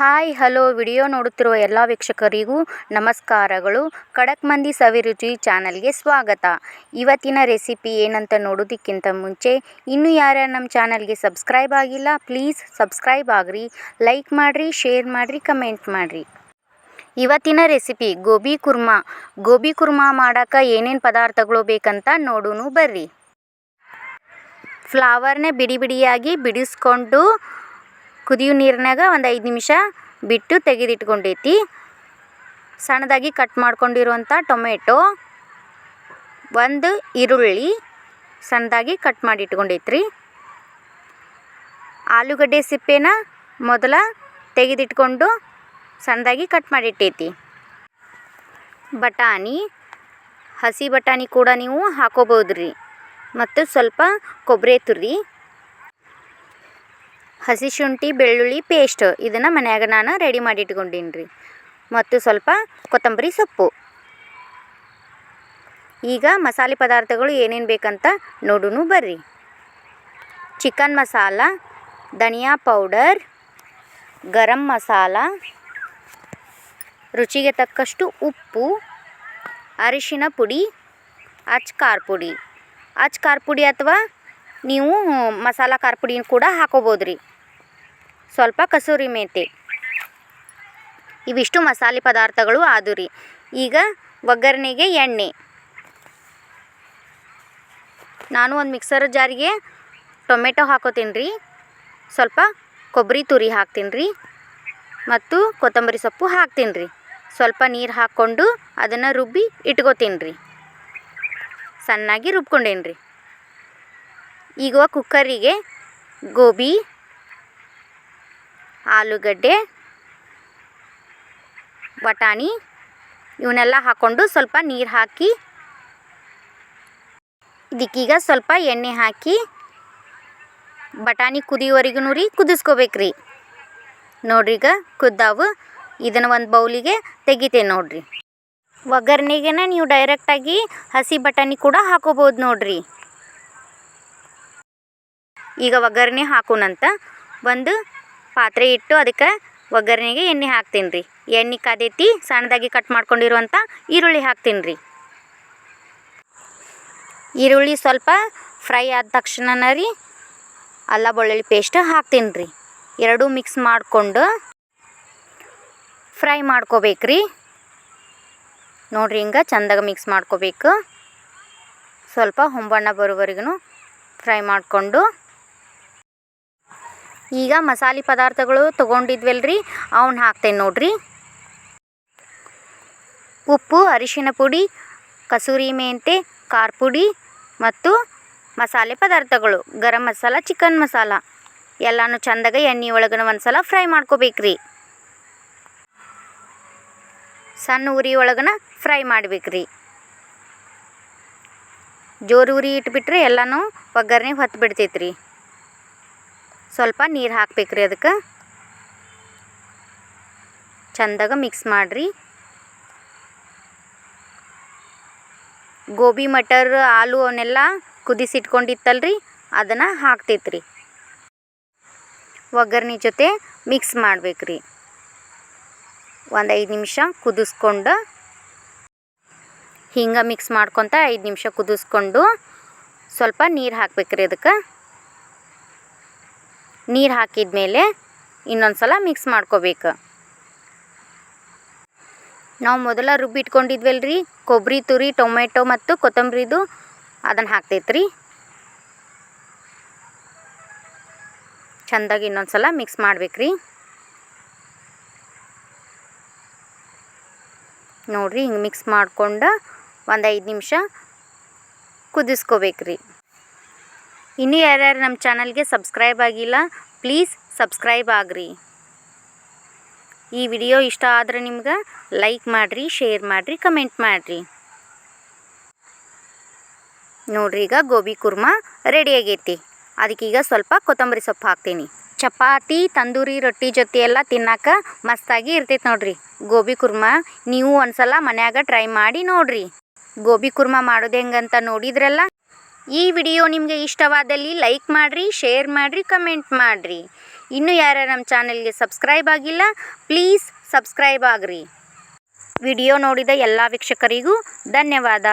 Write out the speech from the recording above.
Hi, hello. Video ನೋಡುತ್ತಿರುವ ಎಲ್ಲ ವೀಕ್ಷಕರಿಗೂ ನಮಸ್ಕಾರಗಳು. ಖಡಕ್ ಮಂದಿ ಸವಿರುಚಿ ಚಾನಲ್ಗೆ ಸ್ವಾಗತ. ಇವತ್ತಿನ ರೆಸಿಪಿ ಏನಂತ ನೋಡೋದಕ್ಕಿಂತ ಮುಂಚೆ, ಇನ್ನೂ ಯಾರ್ಯಾರು ನಮ್ಮ ಚಾನಲ್ಗೆ ಸಬ್ಸ್ಕ್ರೈಬ್ ಆಗಿಲ್ಲ, ಪ್ಲೀಸ್ ಸಬ್ಸ್ಕ್ರೈಬ್ ಆಗ್ರಿ. ಲೈಕ್ ಮಾಡಿರಿ, ಶೇರ್ ಮಾಡಿರಿ, ಕಮೆಂಟ್ ಮಾಡಿರಿ. ಇವತ್ತಿನ ರೆಸಿಪಿ, ಗೋಬಿ ಕುರ್ಮಾ. ಗೋಬಿ ಕುರ್ಮಾ ಮಾಡೋಕ್ಕೆ ಏನೇನು ಪದಾರ್ಥಗಳು ಬೇಕಂತ ನೋಡೋಣ ಬರ್ರಿ. ಫ್ಲವರ್ನೇ ಬಿಡಿ ಬಿಡಿಯಾಗಿ ಬಿಡಿಸ್ಕೊಂಡು ಕುದಿಯೋ ನೀರಿನಾಗ ಒಂದು ಐದು ನಿಮಿಷ ಬಿಟ್ಟು ತೆಗೆದಿಟ್ಕೊಂಡೈತಿ. ಸಣ್ಣದಾಗಿ ಕಟ್ ಮಾಡ್ಕೊಂಡಿರುವಂಥ ಟೊಮೆಟೊ, ಒಂದು ಈರುಳ್ಳಿ ಸಣ್ಣದಾಗಿ ಕಟ್ ಮಾಡಿ ಇಟ್ಕೊಂಡೈತ್ರಿ ಆಲೂಗಡ್ಡೆ ಸಿಪ್ಪೆನ ಮೊದಲ ತೆಗೆದಿಟ್ಕೊಂಡು ಸಣ್ಣದಾಗಿ ಕಟ್ ಮಾಡಿಟ್ಟೈತಿ. ಬಟಾಣಿ, ಹಸಿ ಬಟಾಣಿ ಕೂಡ ನೀವು ಹಾಕೋಬೋದ್ರಿ ಮತ್ತು ಸ್ವಲ್ಪ ಕೊಬ್ಬರಿ ತುರಿ ಹಸಿ ಶುಂಠಿ, ಬೆಳ್ಳುಳ್ಳಿ ಪೇಸ್ಟ್ ಇದನ್ನು ಮನ್ಯಾಗ ನಾನು ರೆಡಿ ಮಾಡಿ ಇಟ್ಕೊಂಡೀನಿ ರೀ ಮತ್ತು ಸ್ವಲ್ಪ ಕೊತ್ತಂಬರಿ ಸೊಪ್ಪು. ಈಗ ಮಸಾಲೆ ಪದಾರ್ಥಗಳು ಏನೇನು ಬೇಕಂತ ನೋಡೂ ಬರ್ರಿ. ಚಿಕನ್ ಮಸಾಲ, ಧನಿಯಾ ಪೌಡರ್, ಗರಂ ಮಸಾಲ, ರುಚಿಗೆ ತಕ್ಕಷ್ಟು ಉಪ್ಪು, ಅರಿಶಿನ ಪುಡಿ, ಅಚ್ ಖಾರ ಪುಡಿ. ಅಚ್ ಖಾರ ಪುಡಿ ಅಥವಾ ನೀವು ಮಸಾಲ ಖಾರ ಪುಡಿನ ಕೂಡ ಹಾಕೋಬೋದು ರೀ ಸ್ವಲ್ಪ ಕಸೂರಿ ಮೇಥಿ ಇವಿಷ್ಟು ಮಸಾಲೆ ಪದಾರ್ಥಗಳು ಆದುರಿ ಈಗ ಒಗ್ಗರಣೆಗೆ ಎಣ್ಣೆ. ನಾನು ಒಂದು ಮಿಕ್ಸರ್ ಜಾರಿಗೆ ಟೊಮೆಟೊ ಹಾಕೋತೀನಿ ರೀ. ಸ್ವಲ್ಪ ಕೊಬ್ಬರಿ ತುರಿ ಹಾಕ್ತೀನಿ ರೀ. ಮತ್ತು ಕೊತ್ತಂಬರಿ ಸೊಪ್ಪು ಹಾಕ್ತೀನಿ ರೀ. ಸ್ವಲ್ಪ ನೀರು ಹಾಕ್ಕೊಂಡು ಅದನ್ನು ರುಬ್ಬಿ ಇಟ್ಕೋತೀನಿ ರೀ. ಸಣ್ಣಾಗಿ ರುಬ್ಕೊಂಡೇನಿ ರೀ. ಈಗ ಕುಕ್ಕರಿಗೆ ಗೋಬಿ ಆಲೂಗಡ್ಡೆ, ಬಟಾಣಿ ಇವನ್ನೆಲ್ಲ ಹಾಕ್ಕೊಂಡು ಸ್ವಲ್ಪ ನೀರು ಹಾಕಿ, ಇದಕ್ಕೀಗ ಸ್ವಲ್ಪ ಎಣ್ಣೆ ಹಾಕಿ, ಬಟಾಣಿ ಕುದಿಯೋವರೆಗೂ ರೀ ಕುದಿಸ್ಕೋಬೇಕ್ರಿ. ನೋಡ್ರಿ ಈಗ ಕುದ್ದಾವು. ಇದನ್ನು ಒಂದು ಬೌಲಿಗೆ ತೆಗಿತೇನೆ ನೋಡ್ರಿ. ಒಗ್ಗರಣೆಗೆನ ನೀವು ಡೈರೆಕ್ಟಾಗಿ ಹಸಿ ಬಟಾಣಿ ಕೂಡ ಹಾಕೋಬೋದು ನೋಡ್ರಿ. ಈಗ ಒಗ್ಗರಣೆ ಹಾಕೋಣಂತ ಒಂದು ಪಾತ್ರೆ ಇಟ್ಟು ಅದಕ್ಕೆ ಒಗ್ಗರಣೆಗೆ ಎಣ್ಣೆ ಹಾಕ್ತೀನಿ ರೀ ಎಣ್ಣೆ ಕಾದೈತಿ, ಸಣ್ಣದಾಗಿ ಕಟ್ ಮಾಡ್ಕೊಂಡಿರುವಂಥ ಈರುಳ್ಳಿ ಹಾಕ್ತೀನಿ ರೀ ಈರುಳ್ಳಿ ಸ್ವಲ್ಪ ಫ್ರೈ ಆದ ತಕ್ಷಣ ರೀ ಅಲ್ಲ ಬೆಳ್ಳುಳ್ಳಿ ಪೇಸ್ಟ್ ಹಾಕ್ತೀನಿ ರೀ ಎರಡೂ ಮಿಕ್ಸ್ ಮಾಡಿಕೊಂಡು ಫ್ರೈ ಮಾಡ್ಕೋಬೇಕ್ರಿ. ನೋಡ್ರಿ ಹಿಂಗೆ ಚಂದಾಗ ಮಿಕ್ಸ್ ಮಾಡ್ಕೋಬೇಕು. ಸ್ವಲ್ಪ ಹೊಂಬಣ್ಣ ಬರೋವರೆಗೂ ಫ್ರೈ ಮಾಡಿಕೊಂಡು ಈಗ ಮಸಾಲೆ ಪದಾರ್ಥಗಳು ತೊಗೊಂಡಿದ್ವಲ್ರಿ ಅವನ್ನ ಹಾಕ್ತೇನೆ ನೋಡ್ರಿ. ಉಪ್ಪು, ಅರಿಶಿನ ಪುಡಿ, ಕಸೂರಿ ಮೆಂತೆ, ಖಾರ ಪುಡಿ ಮತ್ತು ಮಸಾಲೆ ಪದಾರ್ಥಗಳು, ಗರಂ ಮಸಾಲ, ಚಿಕನ್ ಮಸಾಲ. ಎಲ್ಲನೂ ಚಂದಾಗ ಎಣ್ಣೆ ಒಳಗನ ಒಂದು ಸಲ ಫ್ರೈ ಮಾಡ್ಕೋಬೇಕ್ರಿ. ಸಣ್ಣ ಉರಿ ಒಳಗನ ಫ್ರೈ ಮಾಡ್ಬೇಕ್ರಿ. ಜೋರು ಉರಿ ಇಟ್ಬಿಟ್ರೆ ಎಲ್ಲನೂ ಒಗ್ಗರಣೆ ಹೊತ್ತು ಬಿಡ್ತೈತ್ರಿ ಸ್ವಲ್ಪ ನೀರು ಹಾಕ್ಬೇಕ್ರಿ ಅದಕ್ಕೆ. ಚಂದಾಗ ಮಿಕ್ಸ್ ಮಾಡಿರಿ. ಗೋಬಿ, ಮಟರ್, ಆಲೂ ಅವನ್ನೆಲ್ಲ ಕುದಿಸಿಟ್ಕೊಂಡಿತ್ತಲ್ರಿ ಅದನ್ನು ಹಾಕ್ತೈತ್ರಿ. ಒಗ್ಗರಣೆ ಜೊತೆ ಮಿಕ್ಸ್ ಮಾಡ್ಬೇಕ್ರಿ. ಒಂದು ಐದು ನಿಮಿಷ ಕುದಿಸ್ಕೊಂಡು ಹಿಂಗೆ ಮಿಕ್ಸ್ ಮಾಡ್ಕೊತ ಐದು ನಿಮಿಷ ಕುದಿಸ್ಕೊಂಡು ಸ್ವಲ್ಪ ನೀರು ಹಾಕ್ಬೇಕ್ರಿ ಅದಕ್ಕೆ. ನೀರು ಹಾಕಿದ ಮೇಲೆ ಇನ್ನೊಂದು ಸಲ ಮಿಕ್ಸ್ ಮಾಡ್ಕೋಬೇಕು. ನಾವು ಮೊದಲ ರುಬ್ಬಿಟ್ಕೊಂಡಿದ್ವಲ್ರಿ ಕೊಬ್ಬರಿ ತುರಿ ಟೊಮೆಟೊ ಮತ್ತು ಕೊತ್ತಂಬರಿದು ಅದನ್ನು ಹಾಕ್ತೈತ್ರಿ. ಚೆಂದಾಗಿ ಇನ್ನೊಂದು ಸಲ ಮಿಕ್ಸ್ ಮಾಡ್ಬೇಕ್ರಿ. ನೋಡ್ರಿ ಹಿಂಗೆ ಮಿಕ್ಸ್ ಮಾಡ್ಕೊಂಡು ಒಂದು ಐದು ನಿಮಿಷ ಕುದಿಸ್ಕೋಬೇಕ್ರಿ. ಇನ್ನೂ ಯಾರ್ಯಾರು ನಮ್ಮ ಚಾನಲ್ಗೆ ಸಬ್ಸ್ಕ್ರೈಬ್ ಆಗಿಲ್ಲ, ಪ್ಲೀಸ್ ಸಬ್ಸ್ಕ್ರೈಬ್ ಆಗ್ರಿ. ಈ ವಿಡಿಯೋ ಇಷ್ಟ ಆದ್ರೆ ನಿಮ್ಗೆ ಲೈಕ್ ಮಾಡಿರಿ, ಶೇರ್ ಮಾಡಿರಿ, ಕಮೆಂಟ್ ಮಾಡಿರಿ. ನೋಡ್ರಿ ಈಗ ಗೋಬಿ ಕುರ್ಮಾ ರೆಡಿ ಆಗೈತಿ. ಈಗ ಸ್ವಲ್ಪ ಕೊತ್ತಂಬರಿ ಸೊಪ್ಪು ಹಾಕ್ತೀನಿ. ಚಪಾತಿ, ತಂದೂರಿ, ರೊಟ್ಟಿ ಜೊತೆ ಎಲ್ಲ ತಿನ್ನಾಕ ಮಸ್ತಾಗಿ ಇರ್ತೈತೆ ನೋಡ್ರಿ. ಗೋಬಿ ಕುರ್ಮಾ ನೀವು ಒಂದ್ಸಲ ಮನ್ಯಾಗ ಟ್ರೈ ಮಾಡಿ ನೋಡ್ರಿ. ಗೋಬಿ ಕುರ್ಮಾ ಮಾಡೋದು ಹೆಂಗಂತ ನೋಡಿದ್ರಲ್ಲ? ಈ ವಿಡಿಯೋ ನಿಮಗೆ ಇಷ್ಟವಾದಲ್ಲಿ ಲೈಕ್ ಮಾಡಿರಿ, ಶೇರ್ ಮಾಡಿರಿ, ಕಮೆಂಟ್ ಮಾಡಿರಿ. ಇನ್ನೂ ಯಾರು ನಮ್ಮ ಚಾನಲ್ಗೆ ಸಬ್ಸ್ಕ್ರೈಬ್ ಆಗಿಲ್ಲ, ಪ್ಲೀಸ್ ಸಬ್ಸ್ಕ್ರೈಬ್ ಆಗ್ರಿ. ವಿಡಿಯೋ ನೋಡಿದ ಎಲ್ಲ ವೀಕ್ಷಕರಿಗೂ ಧನ್ಯವಾದ.